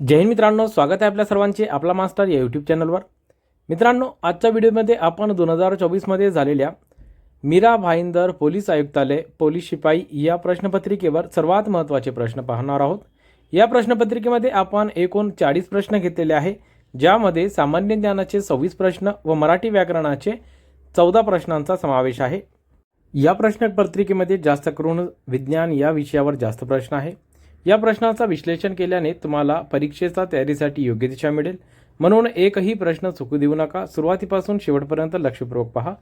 जय हिंद मित्रांनो स्वागत आहे आपल्या सर्वांचे आपला मास्टर या यूट्यूब चॅनलवर मित्रांनो आजच्या व्हिडिओमध्ये आपण दोन हजार चोवीसमध्ये झालेल्या मीरा भाईंदर पोलीस आयुक्तालय पोलीस शिपाई या प्रश्नपत्रिकेवर सर्वात महत्त्वाचे प्रश्न पाहणार आहोत. या प्रश्नपत्रिकेमध्ये आपण एकूण चाळीस प्रश्न घेतलेले आहे ज्यामध्ये सामान्य ज्ञानाचे सव्वीस प्रश्न व मराठी व्याकरणाचे चौदा प्रश्नांचा समावेश आहे. या प्रश्नपत्रिकेमध्ये जास्त करून विज्ञान या विषयावर जास्त प्रश्न आहे. या प्रश्नाचा विश्लेषण केल्याने तुम्हाला परीक्षेचा तयारीसाठी योग्य दिशा मिळेल. म्हणून एकही प्रश्न चुकू देऊ नका. सुरुवातीपासून शेवटपर्यंत लक्षपूर्वक पहा.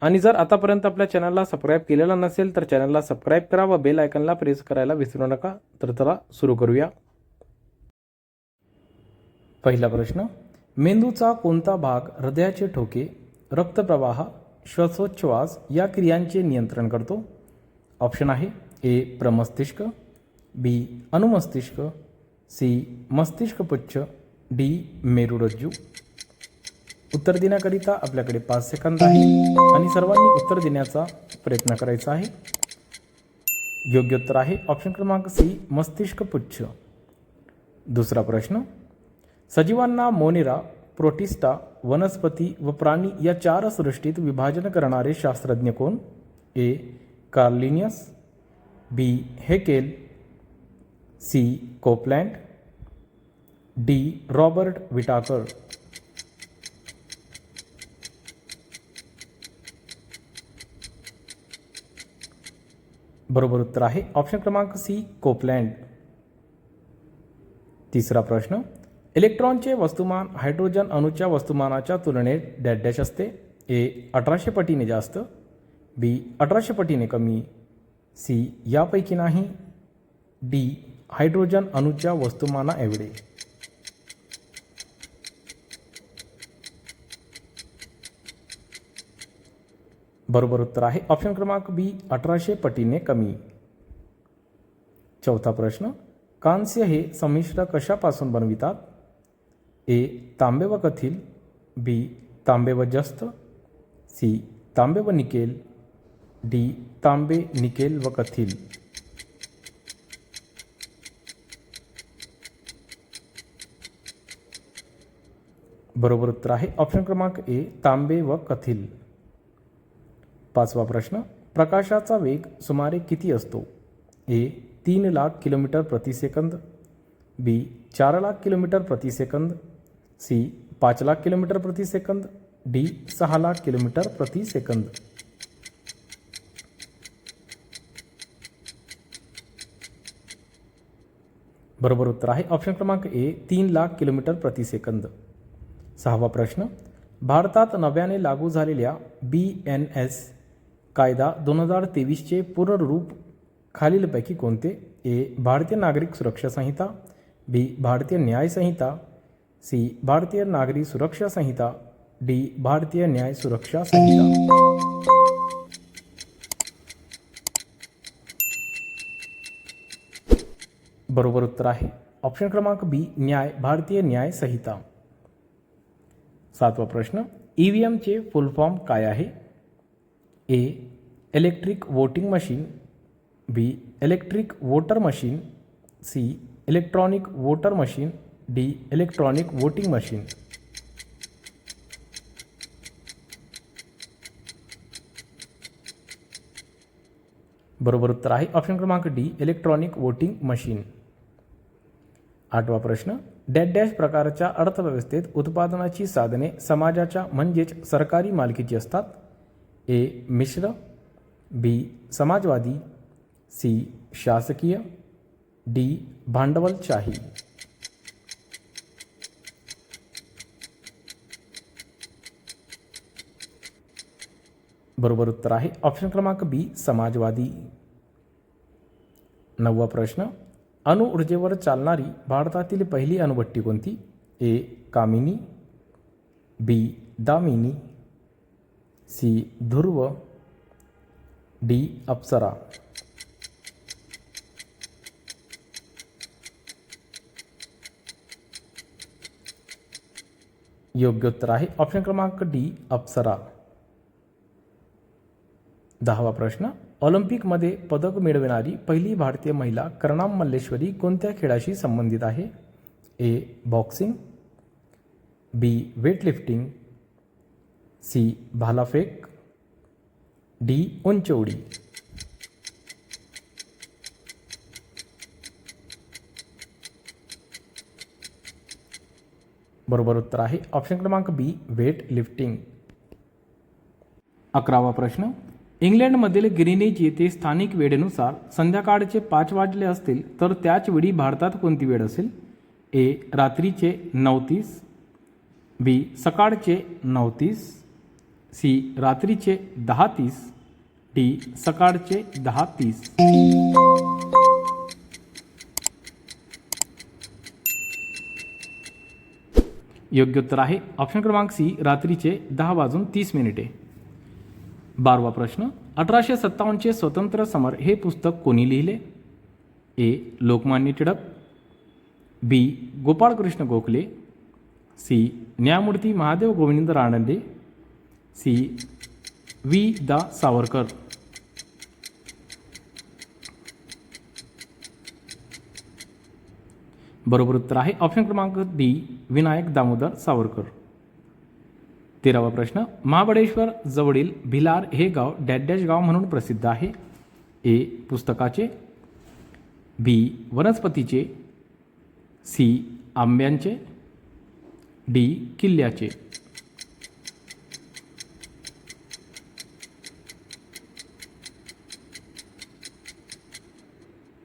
आणि जर आतापर्यंत आपल्या चॅनलला सबस्क्राईब केलेला नसेल तर चॅनलला सबस्क्राईब करा व बेल आयकनला प्रेस करायला विसरू नका. तर चला सुरू करूया. पहिला प्रश्न. मेंदूचा कोणता भाग हृदयाचे ठोके रक्तप्रवाह श्वासोच्छ्वास या क्रियांचे नियंत्रण करतो? ऑप्शन आहे ए प्रमस्तिष्क बी अनुमस्तिष्क सी मस्तिष्कपुच्छ डी मेरुरज्जू. उत्तर देण्याकरिता आपल्याकडे पाच सेकंद आहे आणि सर्वांनी उत्तर देण्याचा प्रयत्न करायचा आहे. योग्य उत्तर आहे ऑप्शन क्रमांक सी मस्तिष्कपुच्छ. दुसरा प्रश्न. सजीवांना मोनेरा प्रोटिस्टा वनस्पती व प्राणी या चार सृष्टीत विभाजन करणारे शास्त्रज्ञ कोण? A. Carl Linnaeus B. Haeckel C Copeland D Robert Whittaker. बरोबर उत्तर आहे ऑप्शन क्रमांक सी कोपलँड. तिसरा प्रश्न इलेक्ट्रॉनचे वस्तुमान हायड्रोजन अणूच्या वस्तुमानाच्या तुलनेत डॅश डॅश असते. ए अठराशे पटीने जास्त बी अठराशे पटीने कमी सी यापैकी नाही डी हायड्रोजन अणूच्या वस्तुमाना एवढे बरोबर उत्तर आहे. ऑप्शन क्रमांक बी अठराशे पटीने कमी. चौथा प्रश्न कांस्य हे संमिश्र कशापासून बनवितात? ए तांबे व कथील. बी तांबे व जस्त. सी तांबे व निकेल. डी तांबे निकेल व कथील. बरोबर उत्तर आहे. ऑप्शन क्रमांक ए तांबे व कथिल. पाचवा प्रश्न प्रकाशाचा वेग सुमारे किती असतो? ए तीन लाख किलोमीटर प्रतिसेकंद बी चार लाख किलोमीटर प्रतिसेकंद सी पाच लाख किलोमीटर प्रतिसेकंद डी सहा लाख किलोमीटर प्रति सेकंद. बरोबर उत्तर आहे. ऑप्शन क्रमांक ए तीन लाख किलोमीटर प्रतिसेकंद सहावा प्रश्न. भारतात नव्याने लागू झालेल्या बी एन एस कायदा दोन हजार तेवीसचे पूर्ण रूप खालीलपैकी कोणते? ए. भारतीय नागरिक सुरक्षा संहिता. बी. भारतीय न्याय संहिता. सी. भारतीय नागरी सुरक्षा संहिता. डी. भारतीय न्याय सुरक्षा संहिता. बरोबर उत्तर आहे. ऑप्शन क्रमांक बी. न्याय भारतीय न्याय संहिता. सातवा प्रश्न ई व्ही एमचे फुल फॉर्म काय आहे? A electric voting machine B electric voter machine C electronic voter machine D electronic voting machine बरोबर उत्तर आहे. ऑप्शन क्रमांक डी इलेक्ट्रॉनिक वोटिंग मशीन आठवा प्रश्न. डॅश डॅश प्रकारच्या अर्थव्यवस्थेत उत्पादनाची साधने समाजाच्या म्हणजेच सरकारी मालकीची असतात? ए. मिश्र बी. समाजवादी सी. शासकीय डी. भांडवलशाही. बरोबर उत्तर आहे. ऑप्शन क्रमांक बी समाजवादी. नववा प्रश्न. अणुऊर्जेवर चालणारी भारतातील पहिली अणुभट्टी कोणती? A. Kamini B Damini C Dhruva D Apsara. योग्य उत्तर आहे. ऑप्शन क्रमांक डी अप्सरा. दहावा प्रश्न. ऑलिम्पिकमध्ये पदक मिळविणारी पहिली भारतीय महिला कर्णाम मल्लेश्वरी कोणत्या खेळाशी संबंधित आहे? A. Boxing. B. Weightlifting. C. भालाफेक. डी. उंच उडी बरोबर उत्तर आहे. ऑप्शन क्रमांक बी. वेट लिफ्टिंग अकरावा प्रश्न. इंग्लंडमधील ग्रीनेज येथे स्थानिक वेळेनुसार संध्याकाळचे पाच वाजले असतील तर त्याच वेळी भारतात कोणती वेळ असेल? ए रात्रीचे नऊ तीस बी सकाळचे नऊ तीस सी रात्रीचे दहा तीस डी सकाळचे दहा तीस. योग्य उत्तर आहे. ऑप्शन क्रमांक सी रात्रीचे दहा वाजून तीस मिनिटे. बारवा प्रश्न. अठराशे सत्तावन्नचे स्वतंत्र समर हे पुस्तक कोणी लिहिले? A. Lokmanya Tilak. B. Gopalkrishna Gokhale. C. न्यायमूर्ती महादेव गोविंद रानडे. सी. वी दा. सावरकर. बरोबर उत्तर आहे. ऑप्शन क्रमांक डी. विनायक दामोदर सावरकर. तेरावा प्रश्न महाबळेश्वर जवळील भिलार हे गाव डॅडॅश गाव म्हणून प्रसिद्ध आहे. ए पुस्तकाचे. बी वनस्पतीचे. सी आंब्यांचे. डी किल्ल्याचे.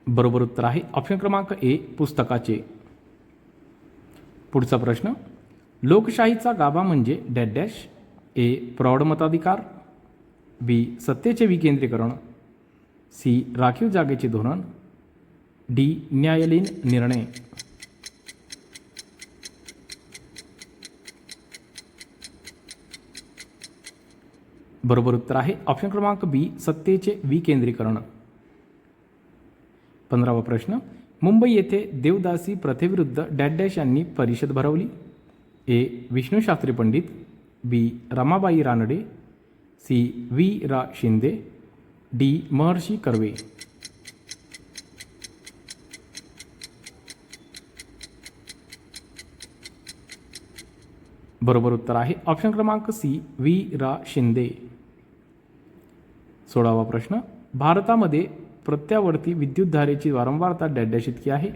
बरोबर उत्तर आहे. ऑप्शन क्रमांक ए पुस्तकाचे. पुढचा प्रश्न लोकशाहीचा गाभा म्हणजे डॅट डॅश ए प्रौढ मताधिकार बी सत्तेचे विकेंद्रीकरण सी राखीव जागेचे धोरण डी न्यायालयीन निर्णय. बरोबर उत्तर आहे. ऑप्शन क्रमांक बी सत्तेचे विकेंद्रीकरण. पंधरावा प्रश्न. मुंबई येथे देवदासी प्रथेविरुद्ध डॅडॅश यांनी परिषद भरवली. A. Vishnu Shastri Pandit B. Ramabai Ranade C. V रा. शिंदे डी. महर्षी कर्वे. बरोबर उत्तर आहे. ऑप्शन क्रमांक सी. व्ही रा. शिंदे. सोळावा प्रश्न. भारतामध्ये प्रत्यावर्ती विद्युतधारेची वारंवारता डॅडॅश इतकी आहे.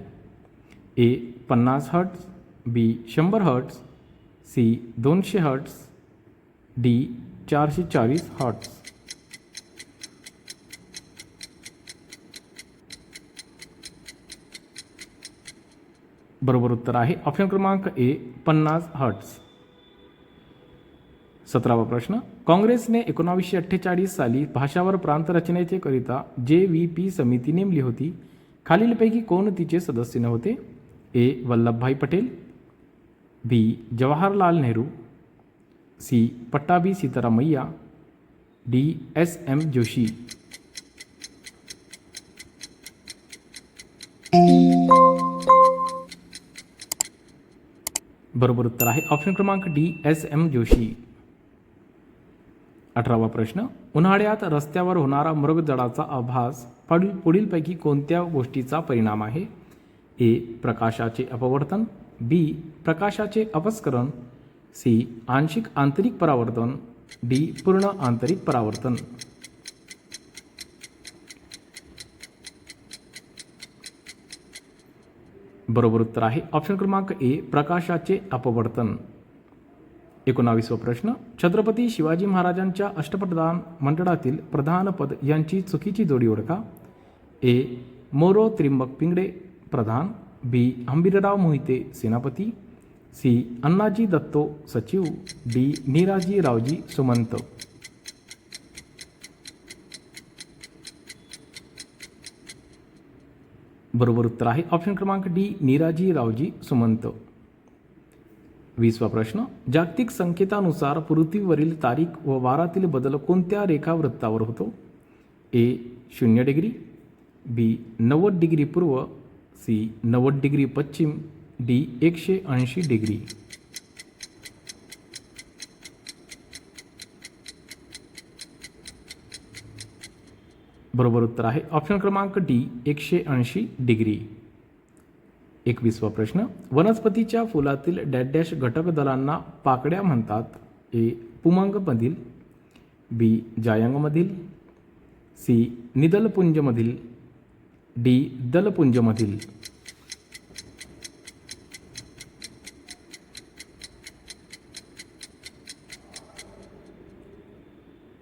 ए. पन्नास हर्ट्स बी. शंभर हर्ट्स सी दोनशे हर्ट्स डी चारशे चाळीस हर्ट्स. बरोबर उत्तर आहे. ऑप्शन क्रमांक ए पन्नास हर्ट्स. सतरावा प्रश्न. काँग्रेसने एकोणावीसशे अठ्ठेचाळीस साली भाषावर प्रांत रचनेचे करिता जे व्ही पी समिती नेमली होती. खालीलपैकी कोण तिचे सदस्य नव्हते? A. Vallabhbhai Patel B. Jawaharlal Nehru C. Pattabhi Sitaramayya D. S. M. Joshi. बरोबर उत्तर आहे. ऑप्शन क्रमांक डी. एस. एम. जोशी. अठरावा प्रश्न. उन्हाळ्यात रस्त्यावर होणारा मृगजळाचा आभास पुढील पुढीलपैकी कोणत्या गोष्टीचा परिणाम आहे? ए. प्रकाशाचे अपवर्तन. बी प्रकाशाचे अपस्करण. सी आंशिक आंतरिक परावर्तन. डी पूर्ण आंतरिक परावर्तन. बरोबर उत्तर आहे. ऑप्शन क्रमांक ए प्रकाशाचे अपवर्तन. एकोणावीसवा प्रश्न. छत्रपती शिवाजी महाराजांच्या अष्टप्रधान मंडळातील प्रधानपद यांची चुकीची जोडी ओळखा. ए मोरो त्रिंबक पिंगडे प्रधान. बी अंबिरराव मोहिते सेनापती सी अण्णाजी दत्तो सचिव डी नीराजी रावजी सुमंत बरोबर उत्तर आहे ऑप्शन क्रमांक डी नीराजी रावजी सुमंत वीसवा प्रश्न जागतिक संकेतानुसार पृथ्वीवरील तारीख व वारातील बदल कोणत्या रेखावृत्तावर होतो ए शून्य डिग्री बी नव्वद डिग्री पूर्व सी नव्वद डिग्री पश्चिम डी एकशे ऐंशी डिग्री. बरोबर उत्तर आहे. ऑप्शन क्रमांक डी एकशे ऐंशी डिग्री. एकवीसवा प्रश्न. वनस्पतीच्या फुलातील डॅश डॅश घटक दलांना पाकड्या म्हणतात. ए पुमांगमधील बी जायंगमधील सी निदलपुंजमधील. डी दलपुंजमधील.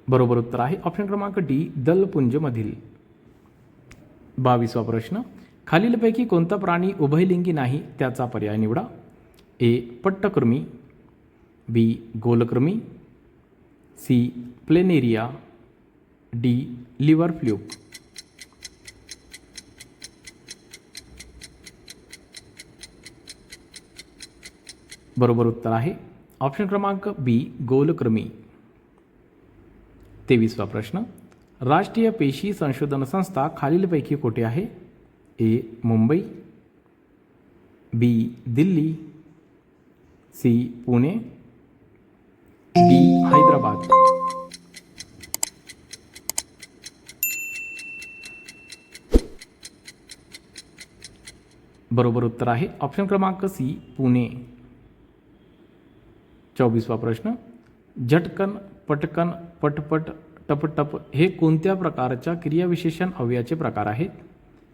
बरोबर उत्तर आहे. ऑप्शन क्रमांक डी दलपुंजमधील. बावीसवा प्रश्न. खालीलपैकी कोणता प्राणी उभयलिंगी नाही त्याचा पर्याय निवडा. ए पट्टकृमी. B गोलकृमी. C planaria. D liver fluke. बरोबर उत्तर आहे. ऑप्शन क्रमांक बी गोलकृमी तेवीसवा प्रश्न. राष्ट्रीय पेशी संशोधन संस्था खालीलपैकी कुठे आहे? A Mumbai. B Delhi. C Pune. D Hyderabad. बरोबर उत्तर आहे. ऑप्शन क्रमांक सी पुणे. चोवीसवा प्रश्न. झटकन पटकन पटपट टपटप हे कोणत्या प्रकारच्या क्रियाविशेषण अवयाचे प्रकार आहेत?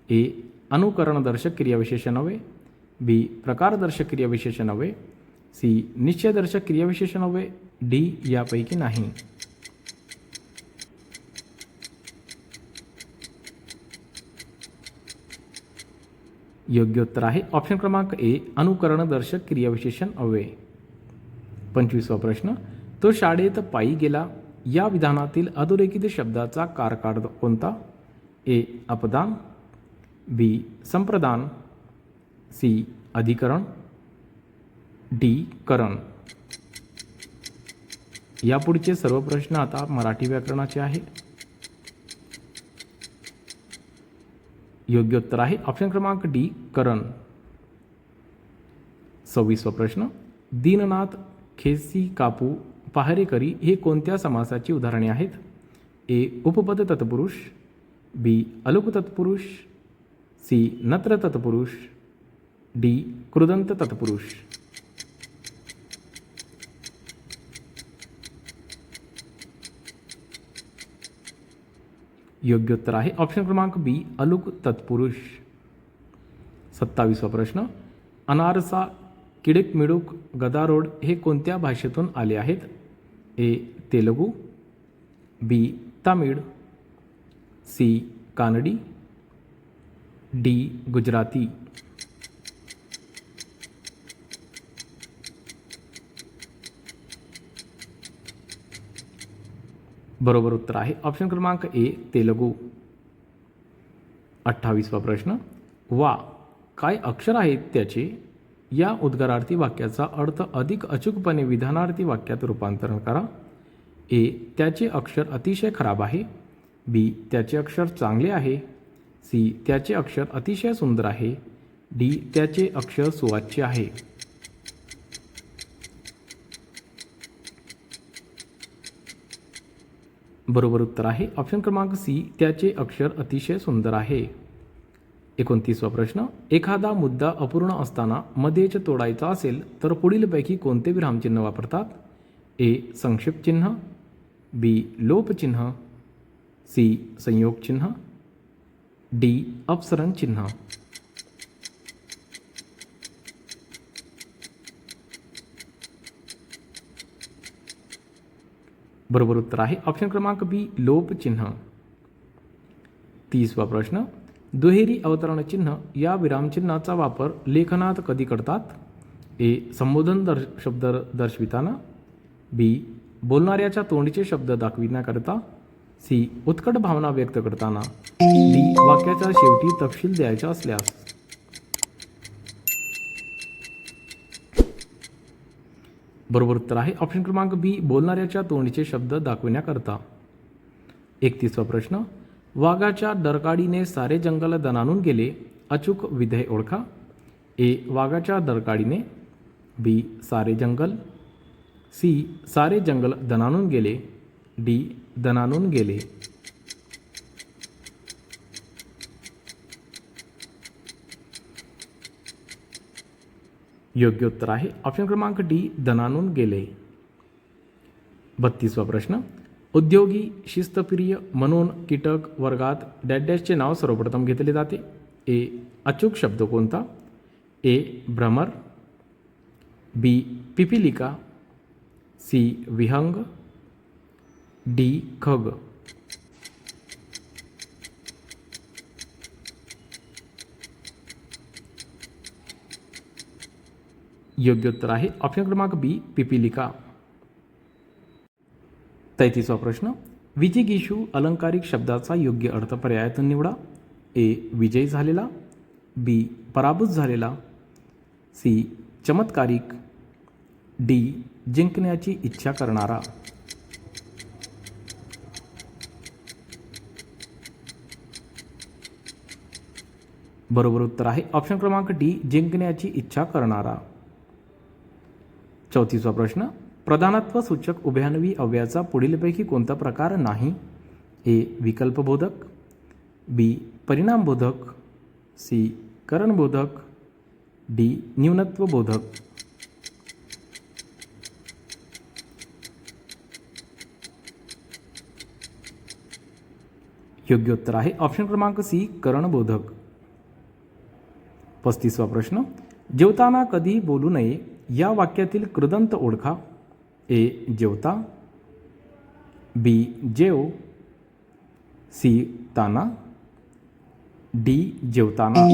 ए अनुकरणदर्शक क्रियाविशेषण अवय बी प्रकारदर्शक क्रियाविशेषण अवय सी निश्चयदर्शक क्रियाविशेषण अवय डी यापैकी नाही. योग्य उत्तर आहे ऑप्शन क्रमांक ए अनुकरणदर्शक क्रियाविशेषण अवय पंचवीसवा प्रश्न. तो शाळेत पायी गेला. या विधानातील अधोरेखित शब्दाचा कारकार कोणता? ए. अपदान. बी. संप्रदान. सी. अधिकरण. डी. करण. यापुढचे सर्व प्रश्न आता मराठी व्याकरणाचे आहे योग्य उत्तर आहे. ऑप्शन क्रमांक डी. करण. सव्वीसवा प्रश्न. दीननाथ खेसी कापू पहारेकरी हे कोणत्या समासाची उदाहरणे आहेत? ए. उपपद तत्पुरुष बी. अलुक तत्पुरुष सी. नत्र तत्पुरुष डी. कृदंत तत्पुरुष. योग्य उत्तर आहे ऑप्शन क्रमांक बी अलुक तत्पुरुष. सत्तावीसवा प्रश्न. अनारसा किडूक मिडूक गदारोड हे कोणत्या भाषेतून आले आहेत? A Telugu B Tamil C Kanadi D Gujarati. बरोबर उत्तर आहे. ऑप्शन क्रमांक ए तेलुगू. अठ्ठावीसवा प्रश्न. वा काय अक्षर आहेत त्याचे? या उद्गारार्थी वाक्याचा अर्थ अधिक अचूकपणे विधानार्थी वाक्यात रूपांतरण करा. ए त्याचे अक्षर अतिशय खराब आहे. बी त्याचे अक्षर चांगले आहे. सी त्याचे अक्षर अतिशय सुंदर आहे. डी त्याचे अक्षर सुवाच्य आहे. बरोबर उत्तर आहे. ऑप्शन क्रमांक सी त्याचे अक्षर अतिशय सुंदर आहे. एकोणतीसवा प्रश्न. एखादा मुद्दा अपूर्ण असताना मध्येच तोडायचा असेल तर पुढीलपैकी कोणते विरामचिन्ह वापरतात? ए. संक्षिप्त चिन्ह बी. लोपचिन्ह. सी. संयोग चिन्ह डी. अपसरण चिन्ह बरोबर उत्तर आहे. ऑप्शन क्रमांक बी. लोप चिन्ह तीसवा प्रश्न. दुहेरी अवतरण चिन्ह या विरामचिन्हाचा वापर लेखनात कधी करतात? ए. संबोधन दर्श शब्द दर्शविताना. बी. बोलणाऱ्याच्या तोंडीचे शब्द दाखविण्याकरता. सी. उत्कट भावना व्यक्त करताना. डी. वाक्याच्या शेवटी तपशील द्यायचा असल्यास. बरोबर उत्तर आहे. ऑप्शन क्रमांक बी. बोलणाऱ्याच्या तोंडीचे शब्द दाखविण्याकरता. एकतीसवा प्रश्न. वाघाच्या दरकाडीने सारे जंगल दणानून गेले. अचूक विधेय ओळखा. ए. वाघाच्या दरकाडीने. बी. सारे जंगल. सी. सारे जंगल दणानून गेले. डी. दणानून गेले. योग्य उत्तर आहे. ऑप्शन क्रमांक डी. दणानून गेले. बत्तीसवा प्रश्न. उद्योगी शिस्तप्रिय म्हणून कीटक वर्गात डॅडॅशचे नाव सर्वप्रथम घेतले जाते. ए अचूक शब्द कोणता? ए भ्रमर. बी पिपिलिका. सी विहंग. डी खग. योग्य उत्तर आहे. ऑप्शन क्रमांक बी पिपिलिका. तैतीसवा प्रश्न. विजिगीषू अलंकारिक शब्दाचा योग्य अर्थ पर्यायातून निवडा. ए. विजयी झालेला. बी. पराभूत झालेला. सी. चमत्कारिक. डी. जिंकण्याची इच्छा करणारा. बरोबर उत्तर आहे. ऑप्शन क्रमांक डी. जिंकण्याची इच्छा करणारा. चौतीसवा प्रश्न. प्रधानत्व सूचक उभयान्वी अव्ययाचा पुढीलपैकी कोणता प्रकार नाही? ए. विकल्पबोधक. बी. परिणामबोधक. सी. करणबोधक. डी. न्यूनत्वबोधक. योग्य उत्तर आहे. ऑप्शन क्रमांक सी. करणबोधक. पस्तीसवा प्रश्न. जेवताना कधी बोलू नये या वाक्यातील कृदंत ओळखा. ए जेवता बी जेव सी ताना डी जेवताना.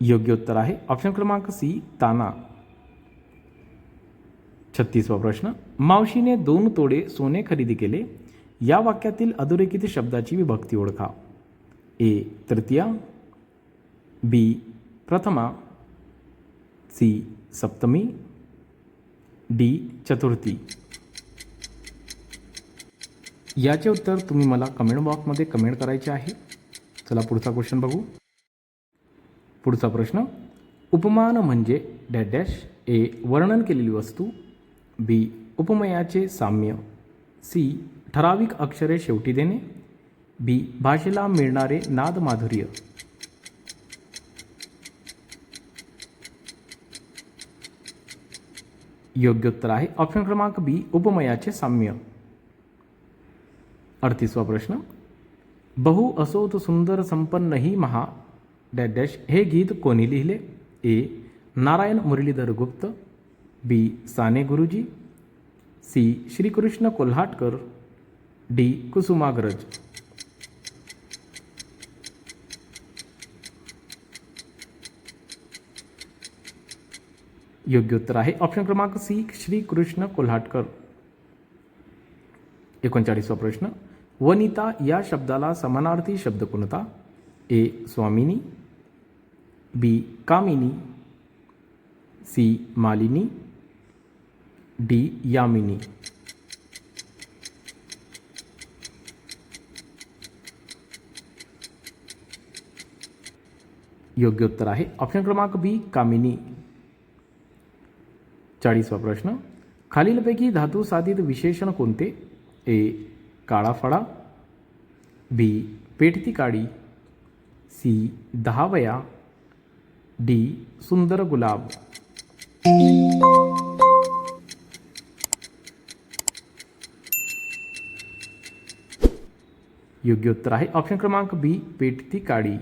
योग्य उत्तर आहे. ऑप्शन क्रमांक सी ताना. छत्तीसवा प्रश्न. मावशीने दोन तोडे सोने खरेदी केले. या वाक्यातील अधोरेखित शब्दाची विभक्ती ओळखा. ए तृतीया बी प्रथमा सी सप्तमी डी चतुर्थी. याचे उत्तर तुम्ही मला कमेंट बॉक्समध्ये कमेंट करायचे आहे. चला पुढचा क्वेश्चन बघू. पुढचा प्रश्न उपमान म्हणजे डॅश डॅश ए वर्णन केलेली वस्तू बी उपमयाचे साम्य सी ठराविक अक्षरे शेवटी देणे बी. भाषेला मिळणारे नाद माधुर्य योग्य उत्तर आहे. ऑप्शन क्रमांक बी उपमयाचे साम्य. अडतीसवा प्रश्न. बहु असोत सुंदर संपन्न ही महा डॅश डॅश हे गीत कोणी लिहिले? ए. Narayan Muralidhar Gupta. B. Sane Guruji. C. Shrikrishna Kolhatkar. D. Kusumagraj. योग्य उत्तर आहे. ऑप्शन क्रमांक सी श्रीकृष्ण कोल्हाटकर. एकोणचाळीसवा प्रश्न. वनिता या शब्दाला समानार्थी शब्द कोणता? ए स्वामिनी. बी कामिनी. सी मालिनी. डी यामिनी. योग्य उत्तर आहे. ऑप्शन क्रमांक बी कामिनी. चाळीसवा प्रश्न. खालीलपैकी धातू साधित विशेषण कोणते? ए काळा फळा बी पेटती काळी सी दहावया. डी सुंदर गुलाब. योग्य उत्तर आहे ऑप्शन क्रमांक बी पेटती काळी